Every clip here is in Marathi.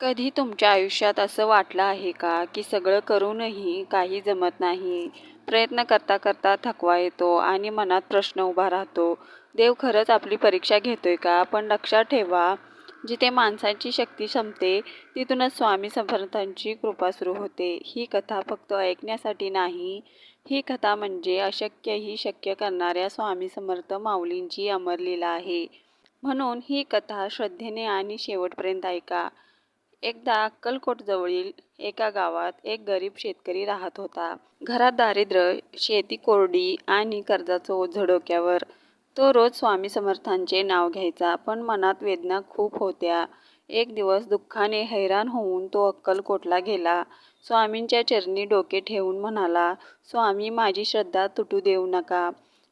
कधी तुमच्या आयुष्यात असं वाटलं आहे का की सगळं करूनही काही जमत नाही? प्रयत्न करता करता थकवा येतो आणि मनात प्रश्न उभा राहतो. देव खरंच आपली परीक्षा घेतोय का? पण लक्षात ठेवा जिथे माणसाची शक्ती संपते तिथूनच स्वामी समर्थांची कृपा सुरू होते. ही कथा फक्त ऐकण्यासाठी नाही. ही कथा म्हणजे अशक्यही शक्य करणाऱ्या स्वामी समर्थ माऊलींची अमरलीला आहे. म्हणून ही कथा श्रद्धेने आणि शेवटपर्यंत ऐका. एकदा अक्कलकोटजवळील एका गावात एक गरीब शेतकरी राहत होता. घरात दारिद्र्य शेती कोरडी आणि कर्जाचं ओझं डोक्यावर. तो रोज स्वामी समर्थांचे नाव घ्यायचा पण मनात वेदना खूप होत्या. एक दिवस दुःखाने हैराण होऊन तो अक्कलकोटला गेला. स्वामींच्या चरणी डोके ठेवून म्हणाला स्वामी माझी श्रद्धा तुटू देऊ नका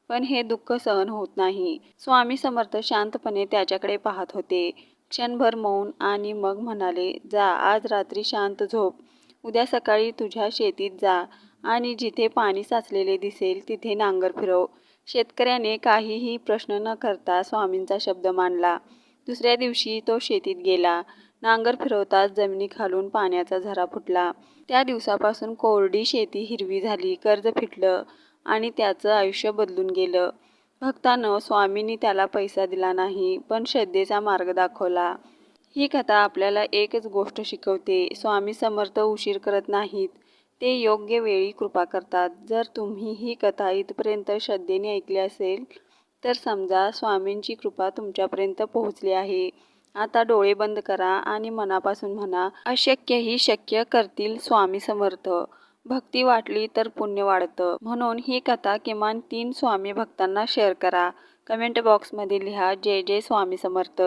पण हे दुःख सहन होत नाही. स्वामी समर्थ शांतपणे त्याच्याकडे पाहत होते. क्षणभर मौन आणि मग म्हणाले जा आज रात्री शांत झोप. उद्या सकाळी तुझ्या शेतीत जा आणि जिथे पाणी साचलेले दिसेल तिथे नांगर फिरव. शेतकऱ्याने काहीही प्रश्न न करता स्वामींचा शब्द मानला दुसऱ्या दिवशी तो शेतीत गेला. नांगर फिरवताच जमिनीखालून पाण्याचा झरा फुटला. त्या दिवसापासून कोरडी शेती हिरवी झाली कर्ज फिटलं आणि त्याचं आयुष्य बदलून गेलं. भक्तानं स्वामींनी त्याला पैसा दिला नाही पण श्रद्धेचा मार्ग दाखवला. ही कथा आपल्याला एकच गोष्ट शिकवते. स्वामी समर्थ उशीर करत नाहीत. ते योग्य वेळी कृपा करतात. जर तुम्ही ही कथा इथपर्यंत श्रद्धेने ऐकली असेल तर समजा स्वामींची कृपा तुमच्यापर्यंत पोहोचली आहे. आता डोळे बंद करा आणि मनापासून म्हणा अशक्यही शक्य करतील स्वामी समर्थ. भक्ती वाटली तर पुण्य वाढतं. म्हणून ही कथा किमान तीन स्वामी भक्तांना शेअर करा. कमेंट बॉक्समध्ये लिहा जय जय स्वामी समर्थ.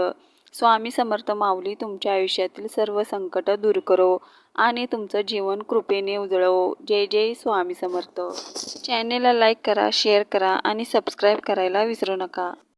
स्वामी समर्थ माऊली तुमच्या आयुष्यातील सर्व संकट दूर करो आणि तुमचं जीवन कृपेने उजळवो. जय जय स्वामी समर्थ. चॅनेलला लाईक करा शेअर करा आणि सबस्क्राईब करायला विसरू नका.